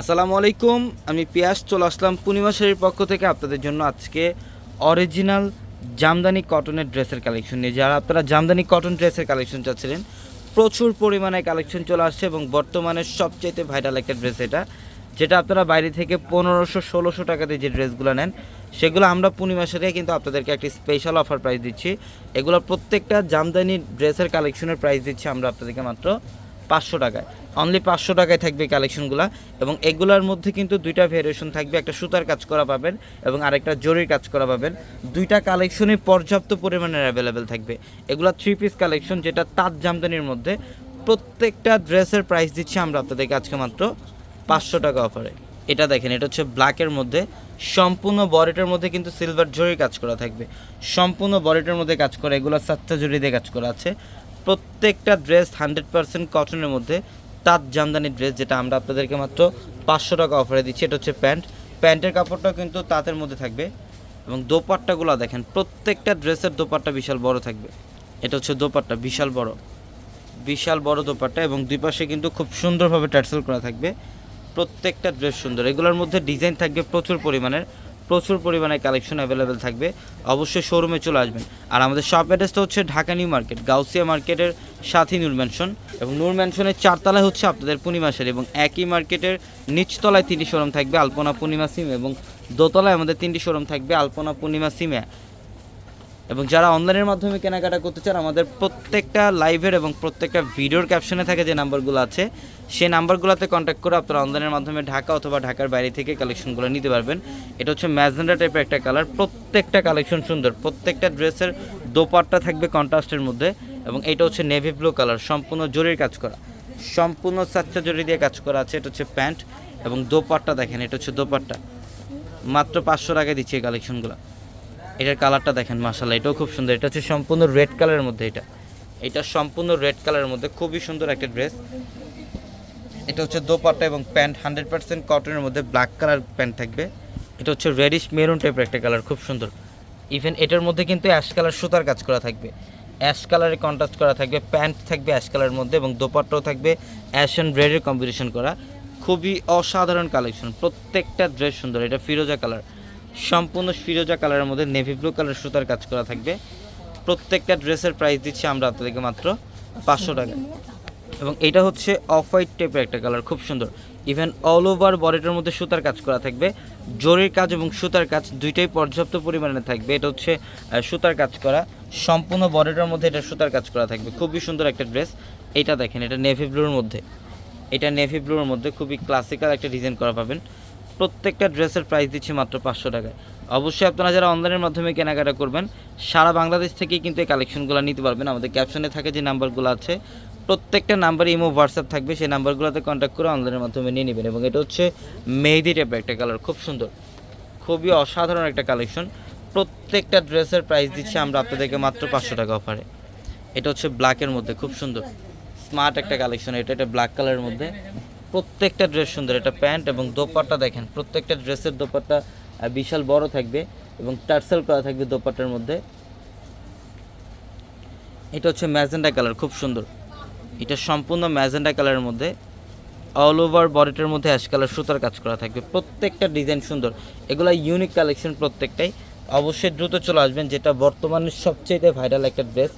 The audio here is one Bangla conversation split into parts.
আসসালামু আলাইকুম, আমি পিয়াস, চলে আসলাম পূর্ণিমা শাড়ির পক্ষ থেকে আপনাদের জন্য আজকে অরিজিনাল জামদানি কটনের ড্রেসের কালেকশন নিয়ে। যারা আপনারা জামদানি কটন ড্রেসের কালেকশন চাচ্ছিলেন, প্রচুর পরিমাণে কালেকশন চলে আসছে এবং বর্তমানে সবচেয়ে ভাইরাল একটা ড্রেস এটা, যেটা আপনারা বাইরে থেকে পনেরোশো, ষোলোশো টাকাতে যে ড্রেসগুলো নেন, সেগুলো আমরা পূর্ণিমা শাড়ি কিন্তু আপনাদেরকে একটি স্পেশাল অফার প্রাইস দিচ্ছি। এগুলো প্রত্যেকটা জামদানি ড্রেসের কালেকশনের প্রাইস দিচ্ছি আমরা আপনাদেরকে মাত্র পাঁচশো টাকায়। অনলি পাঁচশো টাকায় থাকবে কালেকশনগুলো এবং এগুলোর মধ্যে কিন্তু দুইটা ভেরিয়েশন থাকবে, একটা সুতার কাজ করা পাবেন এবং আরেকটা জরির কাজ করা পাবেন। দুইটা কালেকশনই পর্যাপ্ত পরিমাণের অ্যাভেলেবেল থাকবে। এগুলো থ্রি পিস কালেকশন যেটা তাঁত জামদানির মধ্যে প্রত্যেকটা ড্রেসের প্রাইস দিচ্ছি আমরা আপনাদেরকে আজকে মাত্র পাঁচশো টাকা অফারে এটা দেখেন, এটা হচ্ছে ব্ল্যাকের মধ্যে। সম্পূর্ণ বডিটার মধ্যে কিন্তু সিলভার জরির কাজ করা থাকবে। সম্পূর্ণ বডিটার মধ্যে কাজ করা, এগুলো সাতটা জরি দিয়ে কাজ করা আছে। প্রত্যেকটা ড্রেস হান্ড্রেড পার্সেন্ট কটনের মধ্যে, তাঁত জামদানি ড্রেস যেটা আমরা আপনাদেরকে মাত্র পাঁচশো টাকা অফারে দিচ্ছি, এটা হচ্ছে প্যান্ট। প্যান্টের কাপড়টাও কিন্তু তাঁতের মধ্যে থাকবে এবং দোপাট্টাগুলো দেখেন, প্রত্যেকটা ড্রেসের দোপাট্টা বিশাল বড় থাকবে। এটা হচ্ছে দোপাট্টা, বিশাল বড়। বিশাল বড় দোপাট্টা এবং দুই পাশে কিন্তু খুব সুন্দরভাবে টার্সেল করা থাকবে। প্রত্যেকটা ড্রেস সুন্দর। এগুলোর মধ্যে ডিজাইন থাকবে প্রচুর পরিমাণের। প্রচুর পরিমাণে কালেকশন অ্যাভেলেবেল থাকবে। অবশ্যই শোরুমে চলে আসবেন। আর আমাদের শপ অ্যাড্রেসটা হচ্ছে ঢাকা নিউ মার্কেট, গাউসিয়া মার্কেটের সাথী নূর ম্যানশন এবং নূর ম্যানশনের চারতলায় হচ্ছে আপনাদের পূর্ণিমা পূর্ণিমাসের এবং একই মার্কেটের নিচতলায় তিনটি শোরুম থাকবে আলপনা পূর্ণিমা সিম এবং দোতলায় আমাদের তিনটি শোরুম থাকবে আলপনা পূর্ণিমা সিমে। এবং যারা অনলাইনের মাধ্যমে কেনাকাটা করতে চান, আমাদের প্রত্যেকটা লাইভের এবং প্রত্যেকটা ভিডিওর ক্যাপশনে থাকে যে নাম্বারগুলো আছে, সেই নাম্বারগুলোতে কন্ট্যাক্ট করে আপনারা অনলাইনের মাধ্যমে ঢাকা অথবা ঢাকার বাইরে থেকে কালেকশনগুলো নিতে পারবেন। এটা হচ্ছে ম্যাজেন্ডা টাইপের একটা কালার প্রত্যেকটা কালেকশন সুন্দর। প্রত্যেকটা ড্রেসের দোপাট্টা থাকবে কন্ট্রাস্টের মধ্যে এবং এটা হচ্ছে নেভি ব্লু কালার সম্পূর্ণ জরির কাজ করা। সম্পূর্ণ সাচ্চা জরি দিয়ে কাজ করা আছে, এটা হচ্ছে প্যান্ট এবং দোপাট্টা দেখেন, এটা হচ্ছে দোপাট্টা। মাত্র পাঁচশো টাকায় দিচ্ছে এই কালেকশনগুলো এটার কালারটা দেখেন মাসাল্লাহ এটাও খুব সুন্দর। এটা হচ্ছে সম্পূর্ণ রেড কালারের মধ্যে এটা। এটা সম্পূর্ণ রেড কালারের মধ্যে, খুবই সুন্দর একটা ড্রেস। এটা হচ্ছে দোপাট্টা এবং প্যান্ট, হান্ড্রেড পার্সেন্ট কটনের মধ্যে ব্ল্যাক কালার প্যান্ট থাকবে। এটা হচ্ছে রেডিশ মেরুন টাইপের একটা কালার, খুব সুন্দর। ইভেন এটার মধ্যে কিন্তু অ্যাশ কালার সুতার কাজ করা থাকবে। অ্যাশ কালারে কন্ট্রাস্ট করা থাকবে, প্যান্ট থাকবে অ্যাশ কালারের মধ্যে এবং দোপাট্টাও থাকবে, অ্যাশ অ্যান্ড রেডের কম্বিনেশন করা। খুবই অসাধারণ কালেকশন প্রত্যেকটা ড্রেস সুন্দর, এটা ফিরোজা কালার সম্পূর্ণ ফিরোজা কালারের মধ্যে নেভি ব্লু কালার সুতার কাজ করা থাকবে। প্রত্যেকটা ড্রেসের প্রাইস দিচ্ছি আমরা আপনাদেরকে মাত্র পাঁচশো টাকা। এবং এটা হচ্ছে অফ হোয়াইট টাইপের একটা কালার খুব সুন্দর। ইভেন অল ওভার বডিটার মধ্যে সুতার কাজ করা থাকবে। জরির কাজ এবং সুতার কাজ দুইটাই পর্যাপ্ত পরিমাণে থাকবে। এটা হচ্ছে সুতার কাজ করা। সম্পূর্ণ বডিটার মধ্যে এটা সুতার কাজ করা থাকবে। খুবই সুন্দর একটা ড্রেস এটা দেখেন, এটা নেভি ব্লুর মধ্যে। এটা নেভি ব্লুর মধ্যে খুবই ক্লাসিক্যাল একটা ডিজাইন করা পাবেন। প্রত্যেকটা ড্রেসের প্রাইস দিচ্ছি মাত্র পাঁচশো টাকায়। অবশ্যই আপনারা যারা অনলাইনের মাধ্যমে কেনাকাটা করবেন, সারা বাংলাদেশ থেকেই কিন্তু এই কালেকশনগুলো নিতে পারবেন। আমাদের ক্যাপশনে থাকে যে নাম্বারগুলো আছে, প্রত্যেকটা নাম্বারে ইমো হোয়াটসঅ্যাপ থাকবে, সেই নাম্বারগুলোতে কন্ট্যাক্ট করে অনলাইনের মাধ্যমে নিয়ে নেবেন এবং এটা হচ্ছে মেহেদি টাইপের একটা কালার খুব সুন্দর। খুবই অসাধারণ একটা কালেকশন প্রত্যেকটা ড্রেসের প্রাইস দিচ্ছি আমরা আপনাদেরকে মাত্র পাঁচশো টাকা অফারে এটা হচ্ছে ব্ল্যাকের মধ্যে, খুব সুন্দর। স্মার্ট একটা কালেকশন এটা এটা ব্ল্যাক কালারের মধ্যে। প্রত্যেকটা ড্রেস সুন্দর। এটা প্যান্ট এবং দোপাট্টা দেখেন, প্রত্যেকটা ড্রেসের দোপাট্টা বিশাল বড় থাকবে এবং টার্সেল করা থাকবে দোপাট্টার মধ্যে। এটা হচ্ছে ম্যাজেন্ডা কালার, খুব সুন্দর। এটা সম্পূর্ণ ম্যাজেন্ডা কালারের মধ্যে। অল ওভার বডিটার মধ্যে অ্যাশ কালার সুতার কাজ করা থাকবে। প্রত্যেকটা ডিজাইন সুন্দর। এগুলো ইউনিক কালেকশন প্রত্যেকটাই। অবশ্যই দ্রুত চলে আসবেন, যেটা বর্তমানে সবচেয়ে ভাইরাল একটা ড্রেস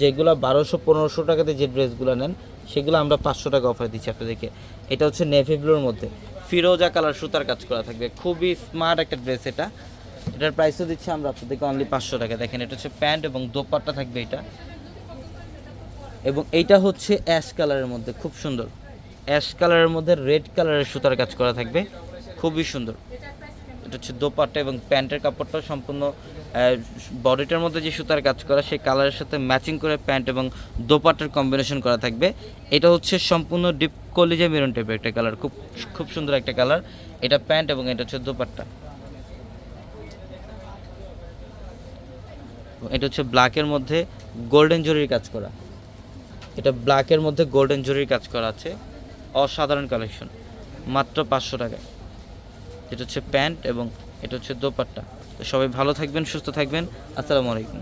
যেগুলো বারোশো, পনেরোশো টাকাতে যে ড্রেসগুলো নেন সেগুলো আমরা পাঁচশো টাকা অফার দিচ্ছি আপনাদেরকে। এটা হচ্ছে নেভি ব্লুর মধ্যে। ফিরোজা কালার সুতার কাজ করা থাকবে। খুবই স্মার্ট একটা ড্রেস এটা। এটার প্রাইসও দিচ্ছি আমরা আপনাদেরকে অনলি পাঁচশো টাকা। দেখেন, এটা হচ্ছে প্যান্ট এবং দোপাট্টা থাকবে এটা। এবং এইটা হচ্ছে অ্যাশ কালারের মধ্যে। খুব সুন্দর। অ্যাশ কালারের মধ্যে রেড কালারের সুতার কাজ করা থাকবে। খুবই সুন্দর। এটা হচ্ছে দোপাট্টা এবং প্যান্টের কাপড়টা সম্পূর্ণ বডিটার মধ্যে যে সুতার কাজ করা, সেই কালারের সাথে ম্যাচিং করে প্যান্ট এবং দোপাট্টার কম্বিনেশন করা থাকবে। এটা হচ্ছে সম্পূর্ণ ডিপ কলিজা মেরুন টাইপের একটা কালার, খুব খুব সুন্দর একটা কালার। এটা প্যান্ট এবং এটা হচ্ছে দোপাট্টা। এটা হচ্ছে ব্ল্যাকের মধ্যে গোল্ডেন জরির কাজ করা। এটা ব্ল্যাকের মধ্যে গোল্ডেন জরির কাজ করা আছে। অসাধারণ কালেকশন, মাত্র পাঁচশো টাকায়। এটা হচ্ছে প্যান্ট এবং এটা হচ্ছে দোপাট্টা। তো সবাই ভালো থাকবেন, সুস্থ থাকবেন। আসসালামু আলাইকুম।